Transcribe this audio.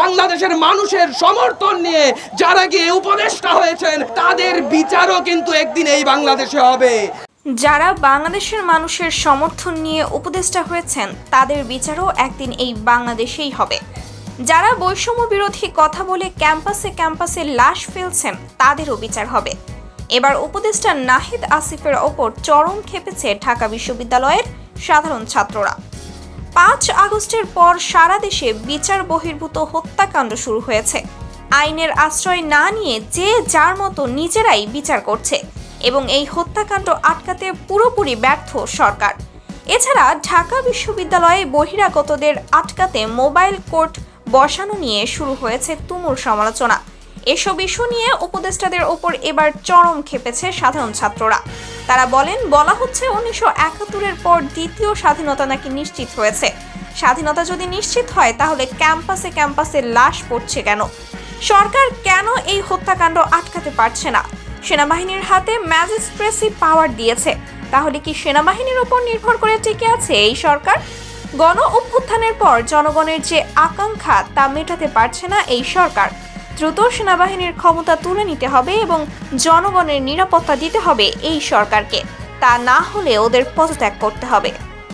বাংলাদেশের মানুষের সমর্থন নিয়ে যারা গিয়ে উপদেষ্টা হয়েছেন, তাদের বিচারও কিন্তু একদিন এই বাংলাদেশে হবে। যারা বাংলাদেশের মানুষের সমর্থন নিয়ে উপদেষ্টা হয়েছেন, তাদের বিচারও একদিন এই বাংলাদেশেই হবে। যারা বৈষম্য বিরোধী কথা বলে ক্যাম্পাসে ক্যাম্পাসে লাশ ফেলছেন, তাদেরও বিচার হবে। এবার উপদেষ্টা নাহিদ আসিফের ওপর চরম খেপেছে ঢাকা বিশ্ববিদ্যালয়ের সাধারণ ছাত্ররা। পাঁচ আগস্টের পর সারা দেশে বিচার বহির্ভূত হত্যাকাণ্ড শুরু হয়েছে। আইনের আশ্রয় না নিয়ে যে যার মতো নিজেরাই বিচার করছে এবং এই হত্যাকাণ্ড আটকাতে পুরোপুরি ব্যর্থ সরকার। এছাড়া ঢাকা বিশ্ববিদ্যালয়ে বহিরাগতদের আটকাতে মোবাইল কোর্ট বসানো নিয়ে শুরু হয়েছে তুমুল সমালোচনা। এসব ইস্যু নিয়ে উপদেষ্টাদের ওপর এবার চরম খেপেছে সাধারণ ছাত্ররা। তারা বলেন, বলা হচ্ছে উনিশশো একাত্তরের পর দ্বিতীয় স্বাধীনতা নাকি নিশ্চিত হয়েছে। স্বাধীনতা যদি নিশ্চিত হয়, তাহলে ক্যাম্পাসে ক্যাম্পাসে লাশ পড়ছে কেন? সরকার কেন এই হত্যাকাণ্ড আটকাতে পারছে না? সেনাবাহিনীর হাতে ম্যাজিস্ট্রেসি পাওয়ার দিয়েছে। তাহলে কি সেনাবাহিনীর ওপর নির্ভর করে টিকে আছে এই সরকার? গণ অভ্যুত্থানের পর জনগণের যে আকাঙ্ক্ষা, তা মেটাতে পারছে না এই সরকার। দ্রুত সেনাবাহিনীর ক্ষমতা তুলে নিতে হবে এবং জনগণের নিরাপত্তা দিতে হবে এই সরকারকে। তা না হলে ওদের পদত্যাগ করতে হবে।